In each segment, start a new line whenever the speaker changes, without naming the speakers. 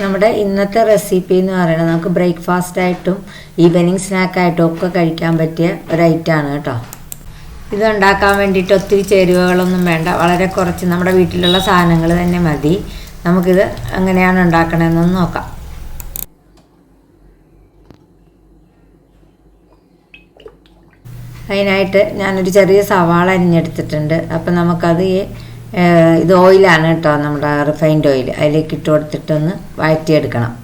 നമ്മുടെ ഇന്നത്തെ റെസിപ്പി എന്ന് പറയുന്നത് നമുക്ക് ബ്രേക്ക്ഫാസ്റ്റ് ആയിട്ടും ഈവനിങ് സ്നാക്കായിട്ടും ഒക്കെ കഴിക്കാൻ പറ്റിയ ഒരു ഐറ്റമാണ് കേട്ടോ. ഇത് ഉണ്ടാക്കാൻ വേണ്ടിയിട്ട് ഒത്തിരി ചേരുവകളൊന്നും വേണ്ട. വളരെ കുറച്ച് നമ്മുടെ വീട്ടിലുള്ള സാധനങ്ങൾ തന്നെ മതി. നമുക്കിത് എങ്ങനെയാണ് ഉണ്ടാക്കണമെന്നൊന്ന് നോക്കാം. അതിനായിട്ട് ഞാനൊരു ചെറിയ സവാള അരിഞ്ഞെടുത്തിട്ടുണ്ട്. അപ്പം നമുക്കത് ഈ ഇത് ഓയിലാണ് കേട്ടോ നമ്മുടെ റിഫൈൻഡ് ഓയിൽ. അതിലേക്ക് ഇട്ട് കൊടുത്തിട്ടൊന്ന് വഴറ്റിയെടുക്കണം.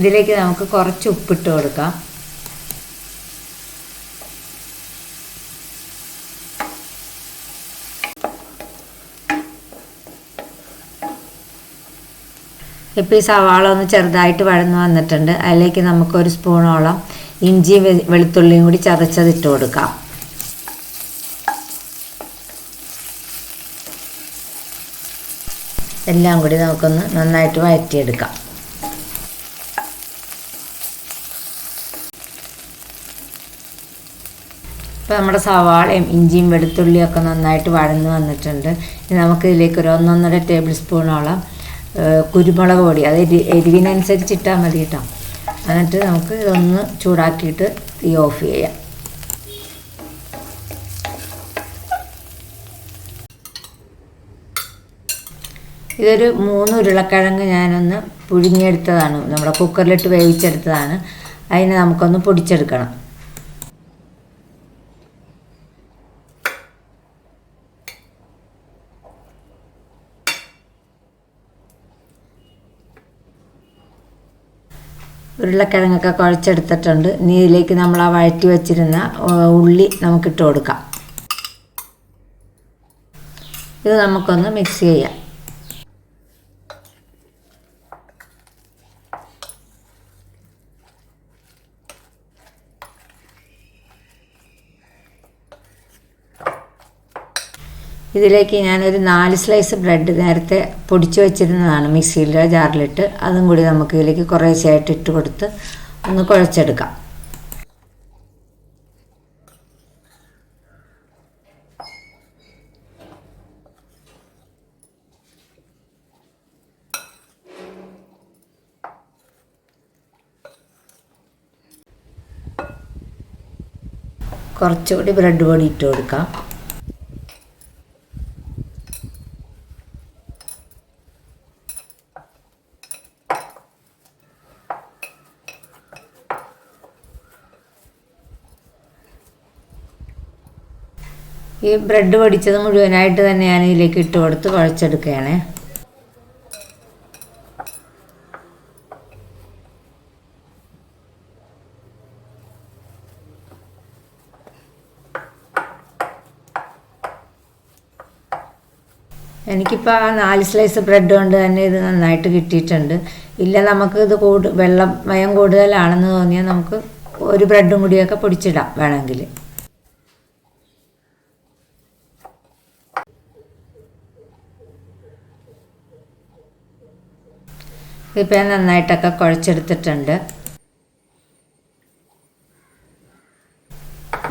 ഇതിലേക്ക് നമുക്ക് കുറച്ച് ഉപ്പിട്ട് കൊടുക്കാം. ഇപ്പോൾ ഈ സവാള ഒന്ന് ചെറുതായിട്ട് വഴന്ന് വന്നിട്ടുണ്ട്. അതിലേക്ക് നമുക്കൊരു സ്പൂണോളം ഇഞ്ചിയും വെളുത്തുള്ളിയും കൂടി ചതച്ചതിട്ട് കൊടുക്കാം. എല്ലാം കൂടി നമുക്കൊന്ന് നന്നായിട്ട് വഴറ്റിയെടുക്കാം. ഇപ്പോൾ നമ്മുടെ സവാളയും ഇഞ്ചിയും വെളുത്തുള്ളിയും ഒക്കെ നന്നായിട്ട് വഴന്ന് വന്നിട്ടുണ്ട്. ഇനി നമുക്ക് ഇതിലേക്ക് ഒരു ഒന്നൊന്നര ടേബിൾ സ്പൂണോളം കുരുമുളക് പൊടി. അത് എരി എരിവിനനുസരിച്ച് ഇട്ടാൽ മതി കേട്ടോ. എന്നിട്ട് നമുക്ക് ഇതൊന്ന് ചൂടാക്കിയിട്ട് തീ ഓഫ് ചെയ്യാം. ഇതൊരു മൂന്ന് ഉരുളക്കിഴങ്ങ് ഞാനൊന്ന് പുഴുങ്ങിയെടുത്തതാണ്. നമ്മുടെ കുക്കറിലിട്ട് വേവിച്ചെടുത്തതാണ്. അതിനെ നമുക്കൊന്ന് പൊടിച്ചെടുക്കണം. ഉരുളക്കിഴങ്ങൊക്കെ കുഴച്ചെടുത്തിട്ടുണ്ട്. ഇനി ഇതിലേക്ക് നമ്മൾ ആ വഴറ്റി വെച്ചിരുന്ന ഉള്ളി നമുക്കിട്ട് കൊടുക്കാം. ഇത് നമുക്കൊന്ന് മിക്സ് ചെയ്യാം. ഇതിലേക്ക് ഞാനൊരു നാല് സ്ലൈസ് ബ്രെഡ് നേരത്തെ പൊടിച്ചു വെച്ചിരുന്നതാണ് മിക്സിയിലെ ജാറിലിട്ട്. അതും കൂടി നമുക്ക് ഇതിലേക്ക് കുറേശ്ശെയായിട്ട് ഇട്ട് കൊടുത്ത് ഒന്ന് കുഴച്ചെടുക്കാം. കുറച്ചുകൂടി ബ്രെഡ് പൊടി ഇട്ട് കൊടുക്കാം. ഈ ബ്രെഡ് പൊടിച്ചത് മുഴുവനായിട്ട് തന്നെ ഞാൻ ഇതിലേക്ക് ഇട്ട് കൊടുത്ത് കുഴച്ചെടുക്കുകയാണ്. എനിക്കിപ്പോൾ ആ നാല് സ്ലൈസ് ബ്രെഡ് കൊണ്ട് തന്നെ ഇത് നന്നായിട്ട് കിട്ടിയിട്ടുണ്ട്. ഇല്ല നമുക്ക് ഇത് കൂടു വെള്ളം മയം കൂടുതലാണെന്ന് തോന്നിയാൽ നമുക്ക് ഒരു ബ്രെഡും കൂടിയൊക്കെ പൊടിച്ചിടാം വേണമെങ്കിൽ. ഞാൻ നന്നായിട്ടൊക്കെ കുഴച്ചെടുത്തിട്ടുണ്ട്.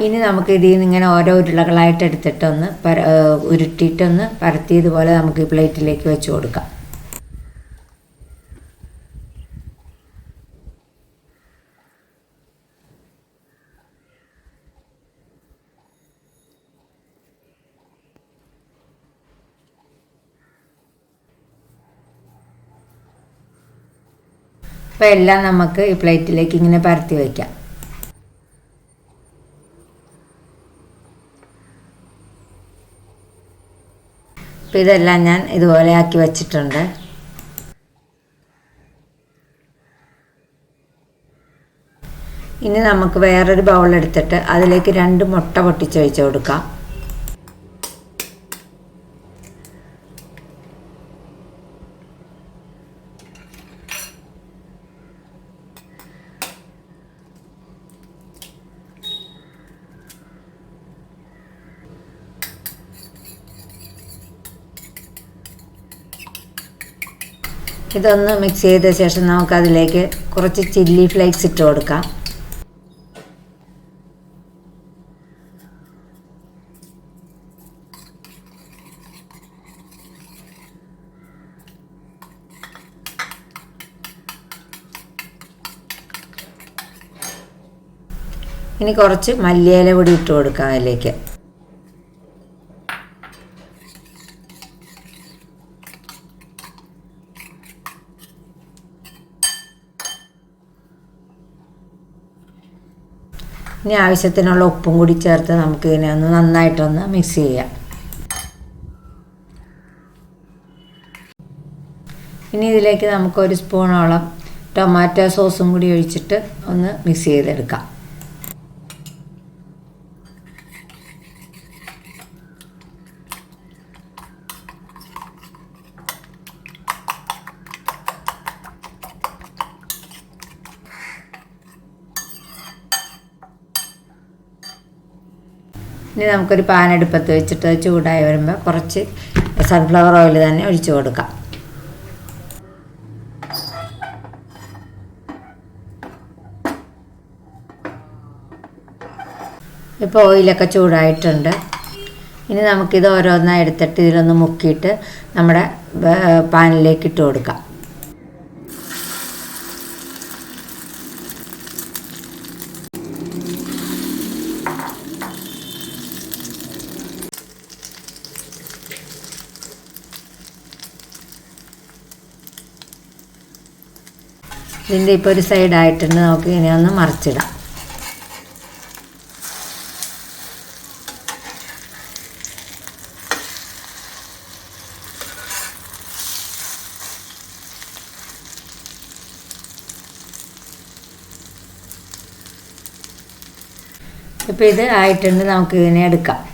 ഇനി നമുക്ക് ഇതിൽ നിന്ന് ഇങ്ങനെ ഓരോ ഉരുളകളായിട്ട് എടുത്തിട്ടൊന്ന് പര ഉരുട്ടിയിട്ടൊന്ന് പരത്തിയതുപോലെ നമുക്ക് ഈ പ്ലേറ്റിലേക്ക് വെച്ച് കൊടുക്കാം. അപ്പോൾ എല്ലാം നമുക്ക് ഈ പ്ലേറ്റിലേക്ക് ഇങ്ങനെ പരത്തി വയ്ക്കാം അപ്പോൾ ഇതെല്ലാം ഞാൻ ഇതുപോലെ ആക്കി വച്ചിട്ടുണ്ട്. ഇനി നമുക്ക് വേറൊരു ബൗൾ എടുത്തിട്ട് അതിലേക്ക് രണ്ട് മുട്ട പൊട്ടിച്ചൊഴിച്ച് കൊടുക്കാം. ഇതൊന്ന് മിക്സ് ചെയ്ത ശേഷം നമുക്ക് അതിലേക്ക് കുറച്ച് ചില്ലി ഫ്ലേക്സ് ഇട്ട് കൊടുക്കാം. ഇനി കുറച്ച് മല്ലിയില പൊടി ഇട്ട് കൊടുക്കാം അതിലേക്ക്. ഇനി ആവശ്യത്തിനുള്ള ഉപ്പും കൂടി ചേർത്ത് നമുക്ക് ഇതിനെ ഒന്ന് നന്നായിട്ടൊന്ന് മിക്സ് ചെയ്യാം. ഇനി ഇതിലേക്ക് നമുക്ക് ഒരു സ്പൂണോളം ടൊമാറ്റോ സോസും കൂടി ഒഴിച്ചിട്ട് ഒന്ന് മിക്സ് ചെയ്തെടുക്കാം. ഇനി നമുക്കൊരു പാൻ അടുപ്പത്ത് വെച്ചിട്ട് ചൂടായി വരുമ്പോൾ കുറച്ച് സൺഫ്ലവർ ഓയിൽ തന്നെ ഒഴിച്ചു കൊടുക്കാം. ഇപ്പോൾ ഓയിലൊക്കെ ചൂടായിട്ടുണ്ട്. ഇനി നമുക്കിത് ഓരോന്നായി എടുത്തിട്ട് ഇതിലൊന്ന് മുക്കിയിട്ട് നമ്മുടെ പാനിലേക്ക് ഇട്ട് കൊടുക്കാം. ഇതിന്റെ ഇപ്പോൾ ഒരു സൈഡായിട്ടുണ്ട് നമുക്ക് ഇനി ഒന്ന് മറിച്ചിടാം. ഇപ്പോൾ ഇത് ആയിട്ടുണ്ട്. നമുക്ക് ഇതിനെ എടുക്കാം.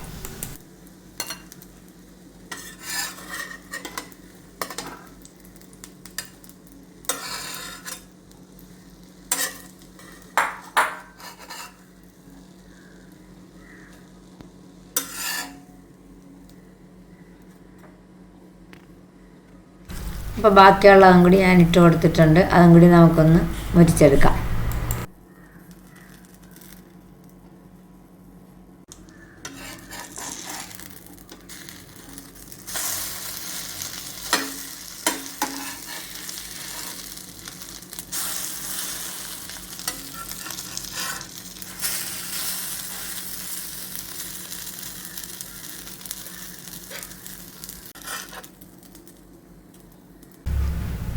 അപ്പോൾ ബാക്കിയുള്ളതും കൂടി ഞാൻ ഇട്ട് കൊടുത്തിട്ടുണ്ട്. അതും കൂടി നമുക്കൊന്ന് മുരിച്ചെടുക്കാം.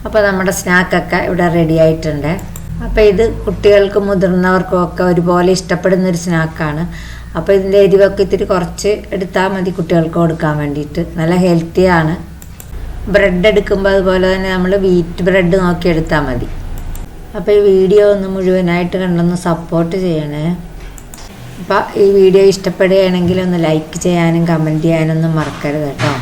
അപ്പോൾ നമ്മുടെ സ്നാക്കൊക്കെ ഇവിടെ റെഡി ആയിട്ടുണ്ട്. അപ്പോൾ ഇത് കുട്ടികൾക്കും മുതിർന്നവർക്കും ഒക്കെ ഒരുപോലെ ഇഷ്ടപ്പെടുന്ന ഒരു സ്നാക്കാണ് അപ്പോൾ ഇതിന്റെ എരിവൊക്കെ ഇത്തിരി കുറച്ച് എടുത്താൽ മതി കുട്ടികൾക്ക് കൊടുക്കാൻ വേണ്ടിയിട്ട്. നല്ല ഹെൽത്തിയാണ് ബ്രെഡ് എടുക്കുമ്പോൾ അതുപോലെ തന്നെ നമ്മൾ വീറ്റ് ബ്രെഡ് നോക്കി എടുത്താൽ മതി. അപ്പോൾ ഈ വീഡിയോ ഒന്ന് മുഴുവനായിട്ട് കണ്ടൊന്ന് സപ്പോർട്ട് ചെയ്യണേ. അപ്പോൾ ഈ വീഡിയോ ഇഷ്ടപ്പെടുകയാണെങ്കിൽ ഒന്ന് ലൈക്ക് ചെയ്യാനും കമന്റ് ചെയ്യാനൊന്നും മറക്കരുത് കേട്ടോ.